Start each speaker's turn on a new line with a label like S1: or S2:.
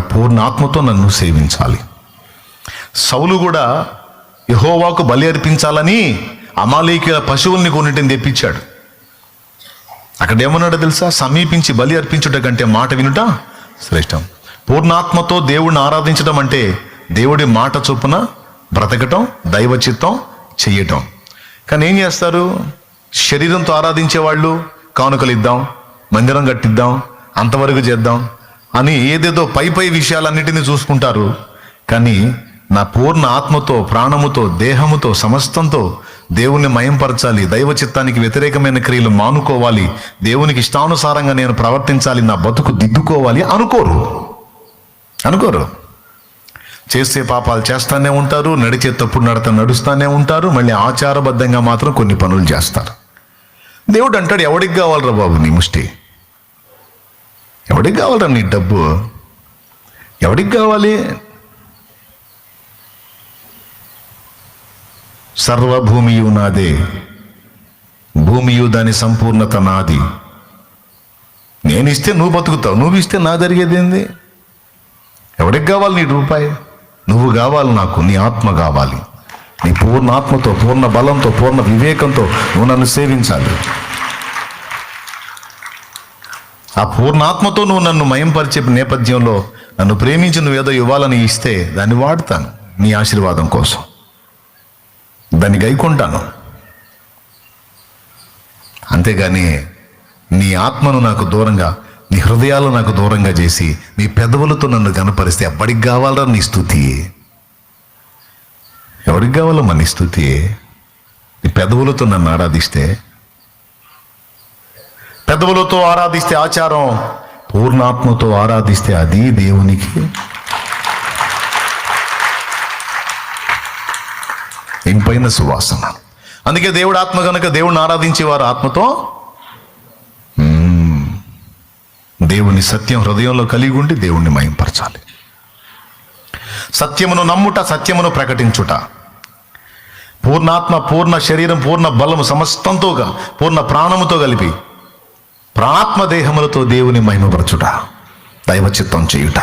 S1: పూర్ణ ఆత్మతో నన్ను సేవించాలి. సౌలు కూడా యహోవాకు బలి అర్పించాలని అమాలేకీల పశువుల్ని కొన్నిటిని తెప్పించాడు. అక్కడ ఏమన్నాడో తెలుసా? సమీపించి బలి అర్పించుట కంటే మాట వినుట శ్రేష్టం. పూర్ణాత్మతో దేవుడిని ఆరాధించడం అంటే దేవుడి మాట చొప్పున బ్రతకటం దైవ చిత్తం చెయ్యటం. కానీ ఏం చేస్తారు? శరీరంతో ఆరాధించే వాళ్ళు కానుకలు ఇద్దాం మందిరం కట్టిద్దాం అంతవరకు చేద్దాం అని ఏదేదో పై పై విషయాలన్నిటినీ చూసుకుంటారు. కానీ నా పూర్ణ ఆత్మతో ప్రాణముతో దేహముతో సమస్తంతో దేవుణ్ణి మయంపరచాలి. దైవ చిత్తానికి వ్యతిరేకమైన క్రియలు మానుకోవాలి. దేవునికి ఇష్టానుసారంగా నేను ప్రవర్తించాలి. నా బతుకు దిద్దుకోవాలి. అనుకోరు. అనుకోరు. చేసే పాపాలు చేస్తానే ఉంటారు. నడిచే తప్పుడు నడత నడుస్తూనే ఉంటారు. మళ్ళీ ఆచారబద్ధంగా మాత్రం కొన్ని పనులు చేస్తారు. దేవుడు అంటాడు ఎవడికి కావాలరా బాబు నీ ముష్టి? ఎవడికి కావాలరా నీ డబ్బు? ఎవడికి కావాలి? సర్వభూమియు నాదే. భూమియు దాని సంపూర్ణత నాది. నేను ఇస్తే నువ్వు బతుకుతావు. నువ్వు ఇస్తే నా జరిగేది ఏంది? ఎవడికి కావాలి నీ రూపాయి? నువ్వు కావాలి నాకు నీ ఆత్మ కావాలి. నీ పూర్ణ ఆత్మతో పూర్ణ బలంతో పూర్ణ వివేకంతో నువ్వు నన్ను సేవించాలి. ఆ పూర్ణాత్మతో నువ్వు నన్ను మయంపరిచే నేపథ్యంలో నన్ను ప్రేమించి నువ్వు ఏదో ఇవ్వాలని ఇస్తే దాన్ని వాడతాను నీ ఆశీర్వాదం కోసం. దాన్ని గైకుంటాను. అంతేగాని నీ ఆత్మను నాకు దూరంగా నీ హృదయాలు నాకు దూరంగా చేసి నీ పెదవులతో నన్ను కనపరిస్తే ఎప్పటికి కావాలరా నీ స్థుతి? ఎవరికి కావాలమ్మా నీ స్థుతి? నీ పెదవులతో నన్ను ఆరాధిస్తే పెదవులతో ఆరాధిస్తే ఆచారం పూర్ణాత్మతో ఆరాధిస్తే అది దేవునికి. ఇంపైన సువాసన. అందుకే దేవుడు ఆత్మ కనుక దేవుడిని ఆరాధించేవారు ఆత్మతో దేవుని సత్యం హృదయంలో కలిగి ఉండి దేవుణ్ణి మయంపరచాలి. సత్యమును నమ్ముట సత్యమును ప్రకటించుట. పూర్ణాత్మ పూర్ణ శరీరం పూర్ణ బలము సమస్తంతోగా పూర్ణ ప్రాణముతో కలిపి ప్రాణాత్మ దేహములతో దేవుని మహిమపరచుట దైవ చిత్తం చేయుట.